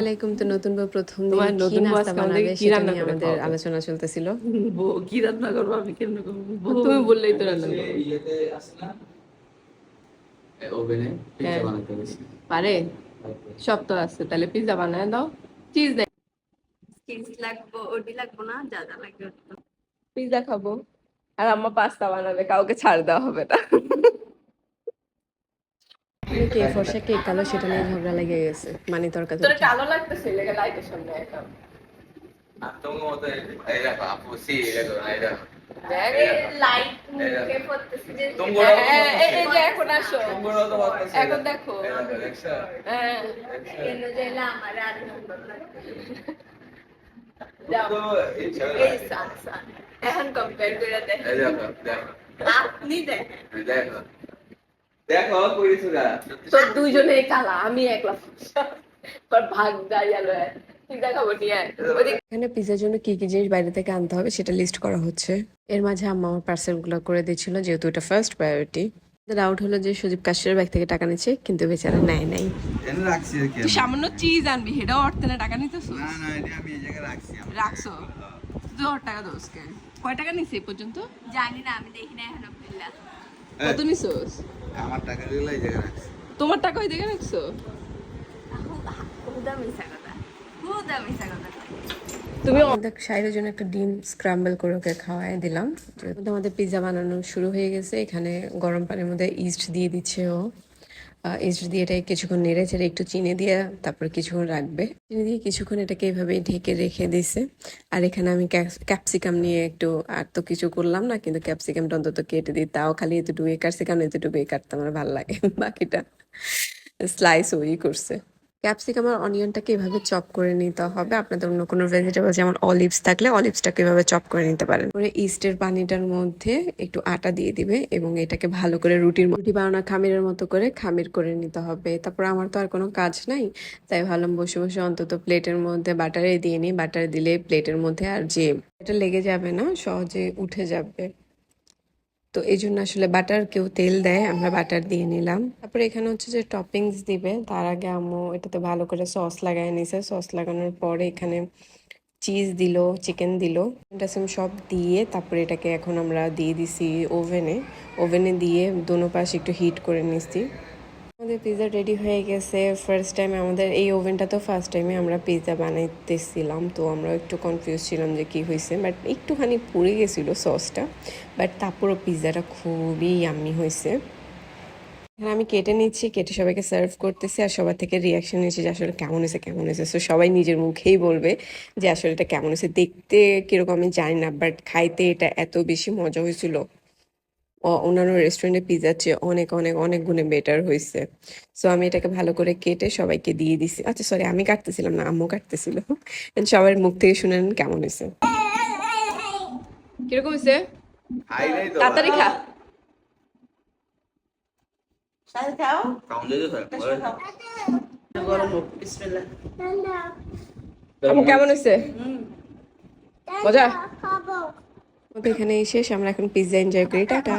আলাইকুম তো নতুন বউ প্রথম দিন নতুন বউ নাস্তা বানাবে কি সেটা রান্না নিয়ে আমাদের আলোচনা চলতেছিল। কি রান্না করব? আমি কেমন করব? তুমি বললেই তো রান্না ওভেনে পিৎজা হ্যাঁ। বানাতে পারে। সব তো আছে। তাহলে পিৎজা বানায় দাও। চিজ দেয় চিজ লাগবো ওটি লাগবো না যা যা লাগবে পিৎজা খাব। আর আম্মা পাস্তা বানাবে কাউকে ছাড় দেওয়া হবে না। কে ফর্সা কে কালো সেটা নিয়ে ঝগড়া লেগে গেছে। মানে তরকারি তোর কালো লাগতেছে লেগে লাইটের সামনে এখন দেখো দেখো দেখো হ্যাঁ, এখন দেখো। দেখো হ্যাঁ। এখন কম্পেয়ার করে দেখ। দেখো দেখো। আপনি এই দেখো তো দুইজনে কালা আমি একলা। ভাগ নিয়ে আয়। ওদিকে এখানে পিজার জন্য কি কি জিনিস বাইরে থেকে আনতে হবে সেটা লিস্ট করা হচ্ছে। এর মাঝে আম্মা আমার পার্সেলগুলো করে দিচ্ছিল যেহেতু এটা ফার্স্ট প্রায়োরিটি ডাউট হলো যে সুদীপ কাশের ব্যাগ থেকে টাকা নিচ্ছে কিন্তু বেচারা নেয় নাই। তুই সামান্য চিজ আনবি সেটাও অর্থে না টাকা নিতেছ না না এটা আমি এই জায়গায় রাখছি। রাখছো? ওর টাকা দোস কয় টাকা নিছে এই পর্যন্ত? জানি না আমি দেখি না এখন কত নিছোস? আমার টাকা দিলে এই জায়গায় রাখছি। তোমার টাকা ওই রাখছো? তুমি দেখ সাইরের জন্য একটা ডিম স্ক্রাম্বল করে ওকে খাওয়াই দিলাম। তোমাদের আমাদের পিৎজা বানানো শুরু হয়ে গেছে এখানে গরম পানির মধ্যে ইস্ট দিয়ে দিচ্ছে ও। ইস্ট দিয়ে এটাকে কিছুক্ষণ নেড়ে ছেড়ে একটু চিনি দিয়ে তারপর কিছুক্ষণ রাখবে। চিনি দিয়ে কিছুক্ষণ এটাকে এভাবে ঢেকে রেখে দিছে। আর এখানে আমি ক্যাপসিকাম নিয়ে একটু আর তো কিছু করলাম না, কিন্তু ক্যাপসিকামটা অন্তত কেটে দিই। তাও খালি এতটুকুই কারণ এতটুকুই কাটতে আমার ভালো লাগে। বাকিটা স্লাইস ওই করছে। ক্যাপসিকাম আর অনিয়নটাকে এভাবে চপ করে নিতে হবে। আপনাদের অন্য কোনো ভেজিটেবল যেমন অলিভস থাকলে অলিভসটাকে এভাবে চপ করে নিতে পারেন। পরে ইস্টের পানিটার মধ্যে একটু আটা দিয়ে দিবে এবং এটাকে ভালো করে রুটির রুটি বানানো খামিরের মতো করে খামির করে নিতে হবে। তারপর আমার তো আর কোনো কাজ নাই, তাই ভালো বসে বসে অন্তত প্লেটের মধ্যে বাটারে দিয়ে নিই। বাটার দিলে প্লেটের মধ্যে আর যে এটা লেগে যাবে না, সহজে উঠে যাবে। তো এই জন্য আসলে বাটার কেউ তেল দেয়, আমরা বাটার দিয়ে নিলাম। তারপরে এখানে হচ্ছে যে টপিংস দিবে, তার আগে আম্মু এটাতে ভালো করে সস লাগাই নিছে। সস লাগানোর পরে এখানে চিজ দিল চিকেন দিল, ডাসিম সব দিয়ে তারপরে এটাকে এখন আমরা দিয়ে দিছি ওভেনে ওভেনে দিয়ে দোনো পাশ একটু হিট করে নিচ্ছি আমাদের পিৎজা রেডি হয়ে গেছে। ফার্স্ট টাইম আমাদের এই ওভেনটা তো ফার্স্ট টাইমে আমরা পিৎজা বানাইতেছিলাম। তো আমরা একটু কনফিউজ ছিলাম যে কি হয়েছে বাট একটুখানি পুড়ে গেছিল সসটা বাট তারপরও পিৎজাটা খুবই ইয়াম্মি হয়েছে এখানে আমি কেটে নিচ্ছি। কেটে সবাইকে সার্ভ করতেছি। আর সবার থেকে রিয়াকশন নিচ্ছি যে আসলে কেমন হয়েছে কেমন হয়েছে সো সবাই নিজের মুখেই বলবে যে আসলে এটা কেমন হয়েছে দেখতে কীরকম আমি জানি না। বাট খাইতে এটা এত বেশি মজা হয়েছিল অন্যান্য রেস্টুরেন্টে পিৎজার চেয়ে অনেক অনেক অনেক গুণে বেটার হয়েছে সো আমি এটাকে ভালো করে কেটে সবাইকে দিয়ে দিছি। আচ্ছা সরি আমি কাটতেছিলাম না আম্মু কাটতেছিল। সবার মুখ থেকে শুনেন কেমন হয়েছে কীরকম হয়েছে তাড়াতাড়ি খা। কেমন হয়েছে মজা? এখানে শেষ আমরা এখন পিৎজা এনজয় করি টাটা।